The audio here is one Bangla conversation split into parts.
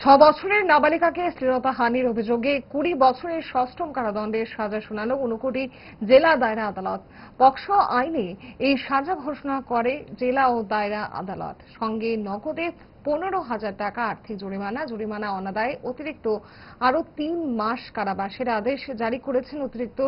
ছ বছরের নাবালিকাকে শ্লীলতা হানির অভিযোগে কুড়ি বছরের ষষ্ঠম কারাদণ্ডের সাজা শোনালো ঊনকোটি জেলা দায়রা আদালত। পক্ষ আইনে এই সাজা ঘোষণা করে জেলা ও দায়রা আদালত। সঙ্গে নগদে পনেরো হাজার টাকা আর্থিক জরিমানা। জরিমানা অনাদায়ে অতিরিক্ত আরও তিন মাস কারাবাসের আদেশ জারি করেছেন অতিরিক্ত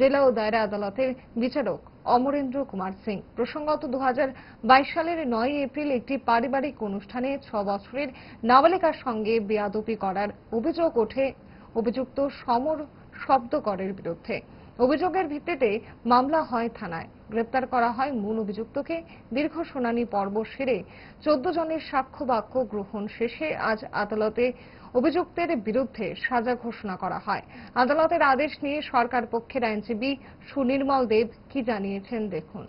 জেলা ও দায়রা আদালতের বিচারক অমরেন্দ্র কুমার সিং। প্রসঙ্গত দু হাজার বাইশ সালের নয় এপ্রিল একটি পারিবারিক অনুষ্ঠানে ছ বছরের নাবালিকার সঙ্গে বেয়াদপি করার অভিযোগ ওঠে, অভিযুক্ত সমর শব্দকরের বিরুদ্ধে। অভিযোগের ভিত্তিতে মামলা হয় থানায়। গ্রেপ্তার করা হয় মূল অভিযুক্তকে। দীর্ঘ শুনানি পর্ব সেরে চোদ্দ জনের সাক্ষ্য বাক্য গ্রহণ শেষে আজ আদালতে অভিযুক্তের বিরুদ্ধে সাজা ঘোষণা করা হয়। আদালতের আদেশ নিয়ে সরকার পক্ষের আইনজীবী সুনির্মল দেব কি জানিয়েছেন দেখুন।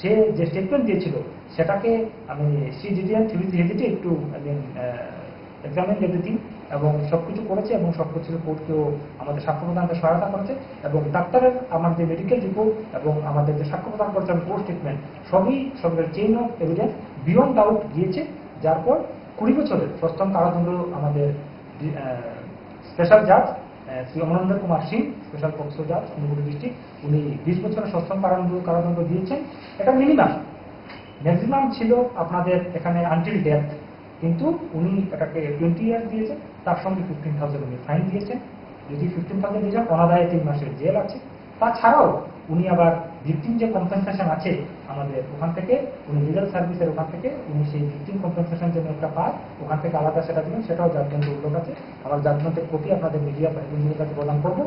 সে যে স্টেটমেন্ট দিয়েছিল, সেটাকে আমি সি ডিডিএন থিবিসি হেজিটে এক্সামিন এভরিথিং এবং সবকিছু করেছে এবং সব কিছু কোর্টকেও আমাদের সাক্ষ্য প্রদানকে সহায়তা করেছে এবং ডাক্তারের আমার যে মেডিকেল রিপোর্ট এবং আমাদের যে সাক্ষ্য প্রদান করেছে কোর্ট স্টেটমেন্ট সবই সবের chain of evidence beyond doubt গিয়েছে, যার পর কুড়ি বছরের সপ্তম কারাদণ্ড আমাদের স্পেশাল জাজ শ্রী অমরেন্দ্র কুমার সিং স্পেশাল পক্সো জাজ ঊনকোটি ডিস্ট্রিক্ট উনি বিশ বছরের সপ্তম কারাদণ্ড কারাদণ্ড দিয়েছেন। এটা মিনিমাম ম্যাক্সিমাম ছিল আপনাদের এখানে আনটিল ডেথ কিন্তু উনি এটাকে টোয়েন্টি ইয়ার্স দিয়েছে তার সঙ্গে ফিফটিন থাউজেন্ড উনি ফাইন দিয়েছেন। যদি ফিফটিন থাউজেন্ড দিয়েছেন অনাদায়ে তিন মাসের জেল আছে। তাছাড়াও উনি আবার ভিকটিম যে কম্পেনসেশন আছে আমাদের ওখান থেকে, উনি লিগাল সার্ভিসের ওখান থেকে, উনি সেই ভিকটিম কম্পেনসেশন যেন একটা পায়, ওখান থেকে আলাদা সেটা দিবেন, সেটাও জাজমেন্ট উল্লেখ আছে। আমার জাজমেন্টের কপি আপনাদের মিডিয়া প্রতিনিধির কাছে প্রদান করব।